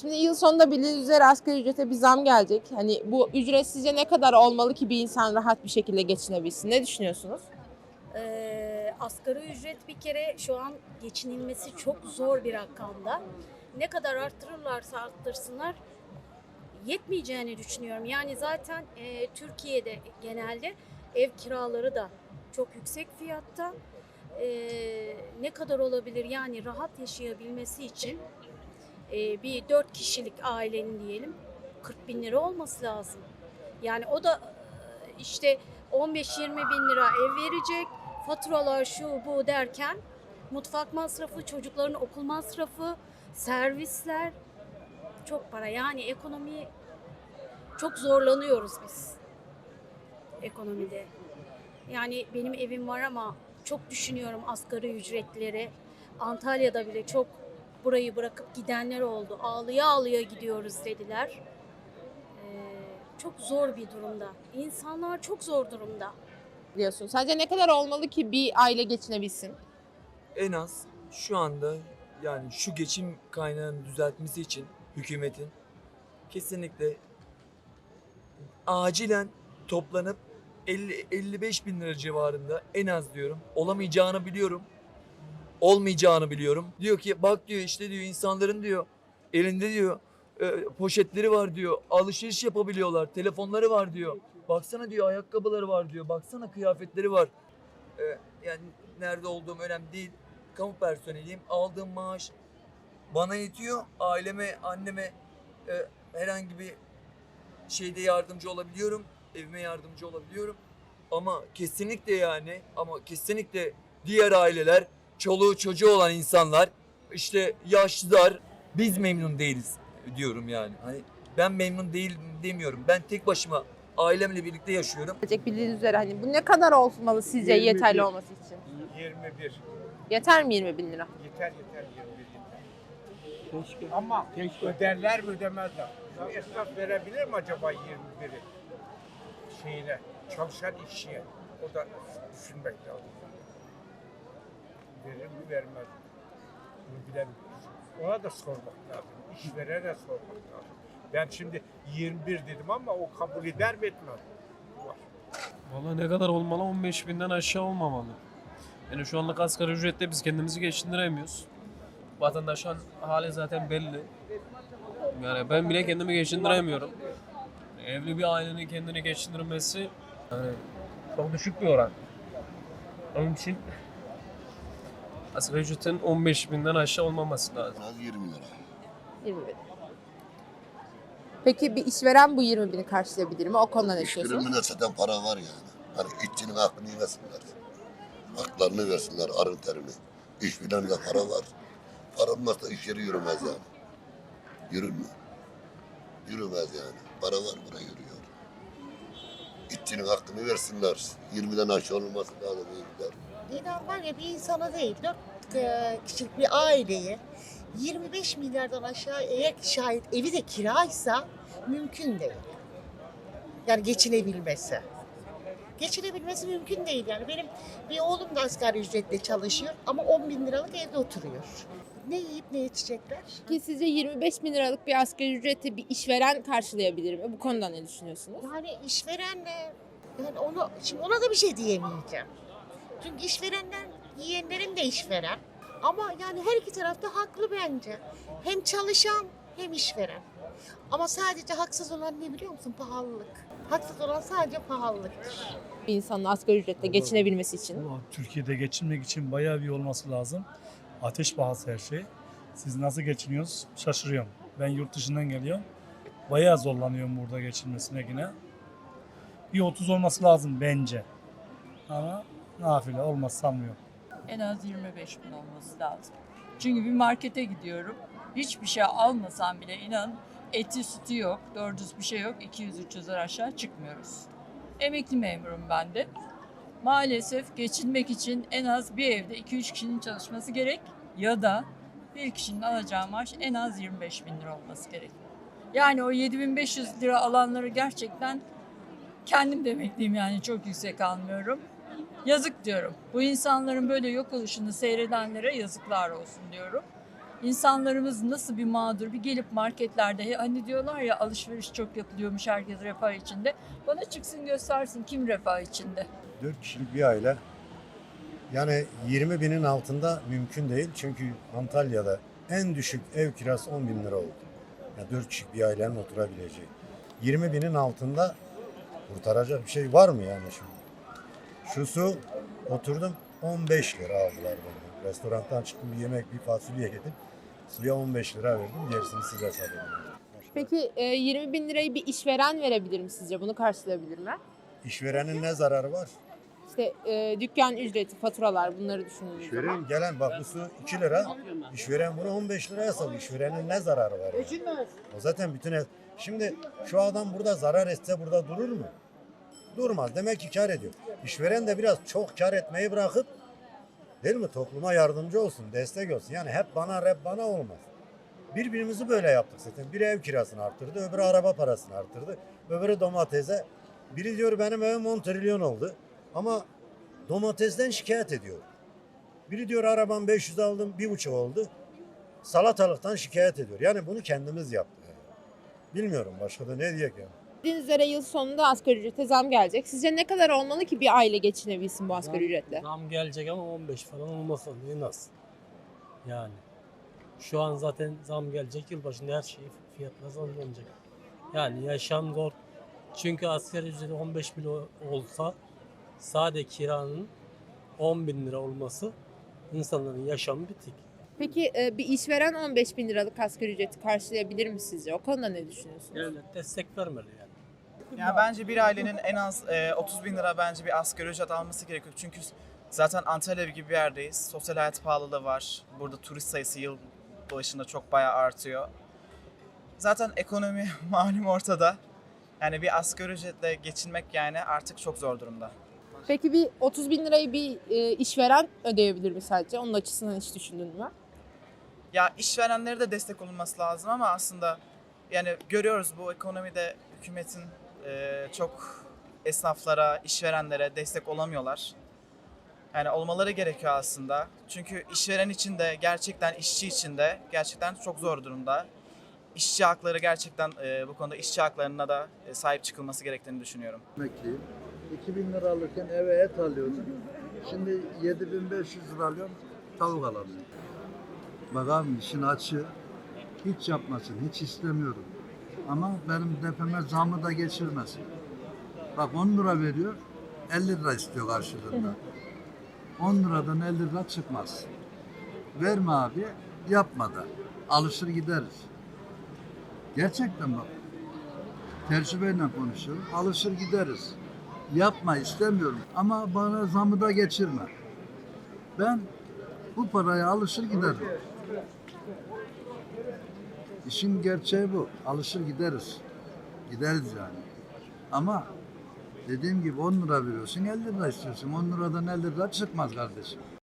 Şimdi yıl sonunda bildiğiniz üzere asgari ücrete bir zam gelecek. Hani bu ücret sizce ne kadar olmalı ki bir insan rahat bir şekilde geçinebilsin? Ne düşünüyorsunuz? Ee, asgari ücret bir kere şu an geçinilmesi çok zor bir rakamda. Ne kadar arttırırlarsa arttırsınlar yetmeyeceğini düşünüyorum. Yani zaten e, Türkiye'de genelde ev kiraları da çok yüksek fiyatta. Ee, ne kadar olabilir yani rahat yaşayabilmesi için e, bir dört kişilik ailenin diyelim 40 bin lira olması lazım. Yani o da e, işte 15-20 bin lira ev verecek, faturalar şu bu derken mutfak masrafı, çocukların okul masrafı, servisler çok para. Yani ekonomi çok zorlanıyoruz biz ekonomide. Yani benim evim var ama çok düşünüyorum asgari ücretleri. Antalya'da bile çok burayı bırakıp gidenler oldu. Ağlıya ağlıya gidiyoruz dediler. Ee, çok zor bir durumda. İnsanlar çok zor durumda. Diyorsun. Sence ne kadar olmalı ki bir aile geçinebilsin? en az şu anda yani şu geçim kaynağını düzeltmesi için hükümetin kesinlikle acilen toplanıp 50 55 bin lira civarında en az diyorum. Olamayacağını biliyorum. Olmayacağını biliyorum. Diyor ki bak diyor işte diyor insanların diyor elinde diyor e, poşetleri var diyor. Alışveriş yapabiliyorlar. Telefonları var diyor. Baksana diyor ayakkabıları var diyor. Baksana kıyafetleri var. E, yani nerede olduğum önemli değil. Kamu personeliyim. Aldığım maaş bana yetiyor. Aileme, anneme e, herhangi bir şeyde yardımcı olabiliyorum. Evime yardımcı olabiliyorum. Ama kesinlikle yani ama kesinlikle diğer aileler, çoluğu çocuğu olan insanlar, işte yaşlılar biz memnun değiliz diyorum yani. Hani ben memnun değilim demiyorum. Ben tek başıma ailemle birlikte yaşıyorum. Bildiğiniz üzere hani bu ne kadar olmalı sizce 21. yeterli olması için? 21. Yeter mi 20 bin lira? Yeter yeter 21 yeter. Ama öderler mi ödemezler. Bu esnaf verebilir mi acaba 21'i? Şeyine, çalışan işçiye. O da düşünmek lazım. Verir mi vermez mi? Bunu bilemiyoruz. Ona da sormak lazım. İşverene sormak lazım. Ben şimdi 21 dedim ama o kabul eder mi etmez. Valla ne kadar olmalı? 15 binden aşağı olmamalı. Yani şu anlık asgari ücretle biz kendimizi geçindiremiyoruz. Vatandaşın hali zaten belli. Yani ben bile kendimi geçindiremiyorum. Evli bir ailenin kendini geçindirmesi yani çok düşük bir oran. Onun için asgari ücretin 15 binden aşağı olmaması lazım. Az 20 lira. 20 bin. Peki bir işveren bu 20 bini karşılayabilir mi? O konuda ne düşünüyorsunuz? İşverenine zaten para var yani. Hani işçinin hakkını yemesinler. Haklarını versinler, arın terini. İşverenine para var. Para olmazsa iş yeri yürümez yani. Yürür mü? Yürümez yani. Para var buna yürüyor. İşçinin hakkını versinler. 20'den aşağı olması lazım. iyiler. İnan var ya bir insana değil, dört e, kişilik bir aileyi 25 milyardan aşağı eğer şayet evi de kiraysa mümkün değil. Yani geçinebilmesi. Geçinebilmesi mümkün değil yani. Benim bir oğlum da asgari ücretle çalışıyor ama 10 bin liralık evde oturuyor. Ne yiyip ne içecekler? Ki sizce 25 bin liralık bir asgari ücreti bir işveren karşılayabilir mi? Bu konuda ne düşünüyorsunuz? Yani işverenle yani onu şimdi ona da bir şey diyemeyeceğim. Çünkü işverenler yiyenlerin de işveren. Ama yani her iki tarafta haklı bence. Hem çalışan hem işveren. Ama sadece haksız olan ne biliyor musun? Pahalılık. Haksız olan sadece pahalılıktır. Bir insanın asgari ücretle geçinebilmesi için. Türkiye'de geçinmek için bayağı bir olması lazım. Ateş pahası her şey. Siz nasıl geçiniyorsunuz şaşırıyorum. Ben yurt dışından geliyorum. Bayağı zorlanıyorum burada geçinmesine yine. Bir 30 olması lazım bence. Ama nafile olmaz sanmıyorum. en az 25 bin olması lazım. Çünkü bir markete gidiyorum. Hiçbir şey almasam bile inan eti sütü yok, doğru düz bir şey yok. 200-300 lira aşağı çıkmıyoruz. Emekli memurum ben de. Maalesef geçinmek için en az bir evde 2-3 kişinin çalışması gerek ya da bir kişinin alacağı maaş en az 25 bin lira olması gerek. Yani o 7500 lira alanları gerçekten kendim de emekliyim yani çok yüksek almıyorum. Yazık diyorum. Bu insanların böyle yok oluşunu seyredenlere yazıklar olsun diyorum. İnsanlarımız nasıl bir mağdur bir gelip marketlerde hani diyorlar ya alışveriş çok yapılıyormuş herkes refah içinde. Bana çıksın göstersin kim refah içinde. 4 kişilik bir aile. Yani 20 binin altında mümkün değil. Çünkü Antalya'da en düşük ev kirası 10 bin lira oldu. Yani 4 kişilik bir ailenin oturabileceği. 20 binin altında kurtaracak bir şey var mı yani şimdi? Şu su oturdum 15 lira aldılar benden. Restorandan çıktım bir yemek bir fasulye yedim. Suya 15 lira verdim. Gerisini size satıyorum. Peki e, 20 bin lirayı bir işveren verebilir mi sizce? Bunu karşılayabilir mi? İşverenin ne zararı var? İşte e, dükkan ücreti, faturalar bunları zaman. İşveren gelen bak bu su 2 lira. İşveren bunu 15 liraya satıyor. İşverenin ne zararı var? Yani? O zaten bütün. Şimdi şu adam burada zarar etse burada durur mu? Durmaz. Demek ki kar ediyor. İşveren de biraz çok kar etmeyi bırakıp değil mi topluma yardımcı olsun, destek olsun. Yani hep bana hep bana olmaz. Birbirimizi böyle yaptık zaten. Biri ev kirasını arttırdı, öbürü araba parasını arttırdı. Öbürü domatese. Biri diyor benim evim 10 trilyon oldu. Ama domatesten şikayet ediyor. Biri diyor arabam 500 aldım, bir buçuk oldu. Salatalıktan şikayet ediyor. Yani bunu kendimiz yaptık. Bilmiyorum başka da ne diyecek yani. Bildiğiniz üzere yıl sonunda asgari ücrete zam gelecek. Sizce ne kadar olmalı ki bir aile geçinebilsin bu asgari ücretle? Zam gelecek ama 15 falan olmasa en az. Yani. Şu an zaten zam gelecek. Yılbaşında her şey fiyatlar zamlanacak. Yani yaşam zor. Çünkü asgari ücreti 15 bin olsa sade kiranın 10 bin lira olması insanların yaşamı bitik. Peki e, bir işveren 15 bin liralık asgari ücreti karşılayabilir mi sizce? O konuda ne düşünüyorsunuz? Devlet destek vermeli yani. Ya bence bir ailenin en az e, 30 bin lira bence bir asgari ücret alması gerekiyor. Çünkü zaten Antalya gibi bir yerdeyiz. Sosyal hayat pahalılığı var. Burada turist sayısı yıl başında çok bayağı artıyor. Zaten ekonomi malum ortada. Yani bir asgari ücretle geçinmek yani artık çok zor durumda. Peki bir 30 bin lirayı bir e, işveren ödeyebilir mi sadece? Onun açısından hiç düşündün mü? Ya işverenlere de destek olunması lazım ama aslında yani görüyoruz bu ekonomide hükümetin e, çok esnaflara, işverenlere destek olamıyorlar. Yani olmaları gerekiyor aslında. Çünkü işveren için de gerçekten işçi için de gerçekten çok zor durumda. İşçi hakları gerçekten e, bu konuda işçi haklarına da e, sahip çıkılması gerektiğini düşünüyorum. emekliyim. 2000 lira alırken eve et alıyordum. Şimdi 7500 lira alıyorum, tavuk alamıyorum. Bak abi işin açığı hiç yapmasın, hiç istemiyorum. Ama benim defeme zamı da geçirmesin. Bak 10 lira veriyor, 50 lira istiyor karşılığında. 10 liradan 50 lira çıkmaz. Verme abi, yapma da. Alışır gideriz. Gerçekten bak. Tecrübeyle konuşuyorum. Alışır gideriz. Yapma istemiyorum ama bana zamı da geçirme. Ben bu paraya alışır giderim. İşin gerçeği bu. Alışır gideriz. Gideriz yani. Ama dediğim gibi 10 lira veriyorsun 50 lira istiyorsun. 10 liradan 50 lira çıkmaz kardeşim.